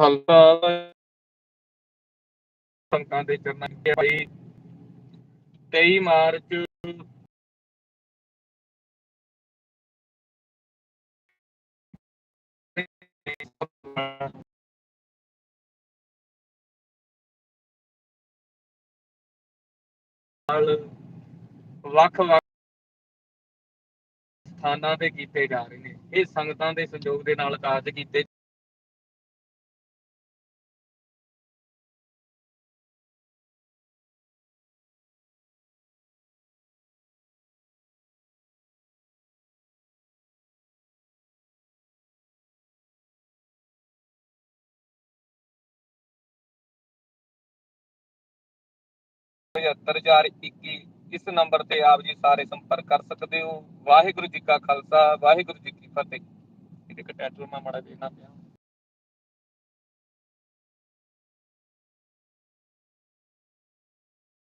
ਖਾਲਸਾ ਸੰਗਤਾਂ ਦੇ ਚਰਨਾਂ ਵਿੱਚ ਭਾਈ 23 ਮਾਰਚ ਵੱਖ-ਵੱਖ ਸਥਾਨਾਂ ਤੇ ਕੀਤੇ ਜਾ ਰਹੇ ਨੇ। ਇਹ ਸੰਗਤਾਂ ਦੇ ਸਹਿਯੋਗ ਦੇ ਨਾਲ ਕਾਰਜ ਕੀਤੇ ਪਝੱਤਰ ਚਾਰ ਇੱਕੀ ਇਸ ਨੰਬਰ ਤੇ ਆਪ ਜੀ ਸਾਰੇ ਸੰਪਰਕ ਕਰ ਸਕਦੇ ਹੋ ਵਾਹਿਗੁਰੂ ਜੀ ਕਾ ਖਾਲਸਾ, ਵਾਹਿਗੁਰੂ ਜੀ ਕੀ ਫਤਿਹ। ਇੱਕ ਟੈਟੂ ਮੈਂ ਮਾੜਾ ਦੇਣਾ ਪਿਆ